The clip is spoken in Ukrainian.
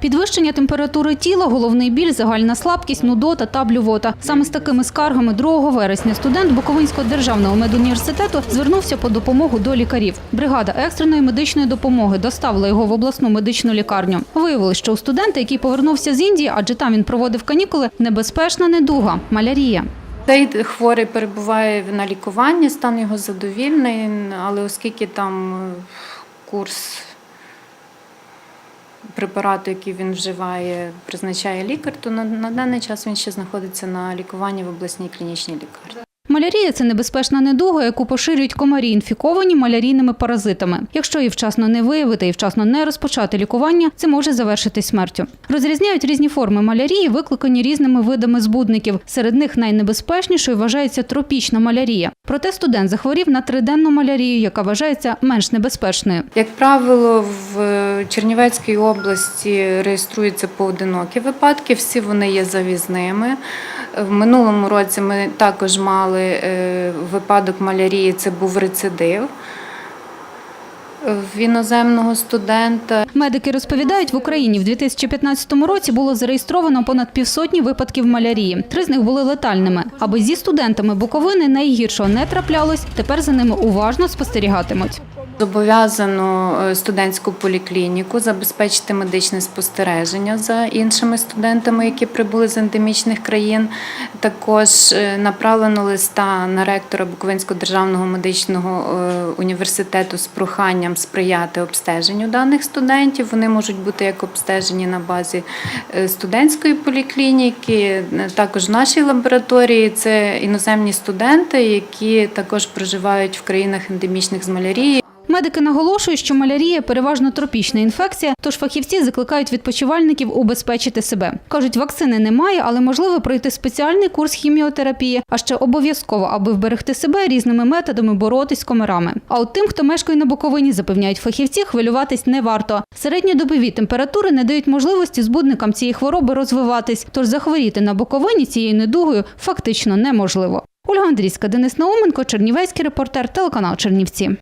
Підвищення температури тіла, головний біль, загальна слабкість, нудота та блювота. Саме з такими скаргами 2 вересня студент Буковинського державного медуніверситету звернувся по допомогу до лікарів. Бригада екстреної медичної допомоги доставила його в обласну медичну лікарню. Виявилось, що у студента, який повернувся з Індії, адже там він проводив канікули, небезпечна недуга малярія. Цей хворий перебуває на лікуванні, стан його задовільний, але оскільки там курс препарату, який він вживає, призначає лікар, то на, на даний час він ще знаходиться на лікуванні в обласній клінічній лікарні. Малярія це небезпечна недуга, яку поширюють комарі, інфіковані малярійними паразитами. Якщо її вчасно не виявити і вчасно не розпочати лікування, це може завершитись смертю. Розрізняють різні форми малярії, викликані різними видами збудників. Серед них найнебезпечнішою вважається тропічна малярія. Проте студент захворів на триденну малярію, яка вважається менш небезпечною. Як правило, в Чернівецькій області реєструються поодинокі випадки, всі вони є завізними. В минулому році ми також мали е, випадок малярії, це був рецидив в іноземного студента. Медики розповідають, в Україні в 2015 році було зареєстровано понад півсотні випадків малярії. Три з них були летальними. Аби зі студентами Буковини найгіршого не траплялось, тепер за ними уважно спостерігатимуть. Зобов'язано е, студентську поліклініку забезпечити медичне спостереження за іншими студентами, які прибули з ендемічних країн. Також е, направлено листа на ректора Буковинського державного медичного е, університету з проханням сприяти обстеженню даних студентів. Вони можуть бути як обстежені на базі студентської поліклініки, також в нашій лабораторії. Це іноземні студенти, які також проживають в країнах ендемічних з малярії. Медики наголошують, що малярія переважно тропічна інфекція, тож фахівці закликають відпочивальників убезпечити себе. Кажуть, вакцини немає, але можливо пройти спеціальний курс хіміотерапії, а ще обов'язково, аби вберегти себе різними методами боротись з комарами. А от тим, хто мешкає на Буковині, запевняють фахівці, хвилюватись не варто. Середньодобові температури не дають можливості збудникам цієї хвороби розвиватись, тож захворіти на Буковині цією недугою фактично неможливо. Ольга Андрійська, Денис Науменко, Чернівецький репортер, телеканал Чернівці.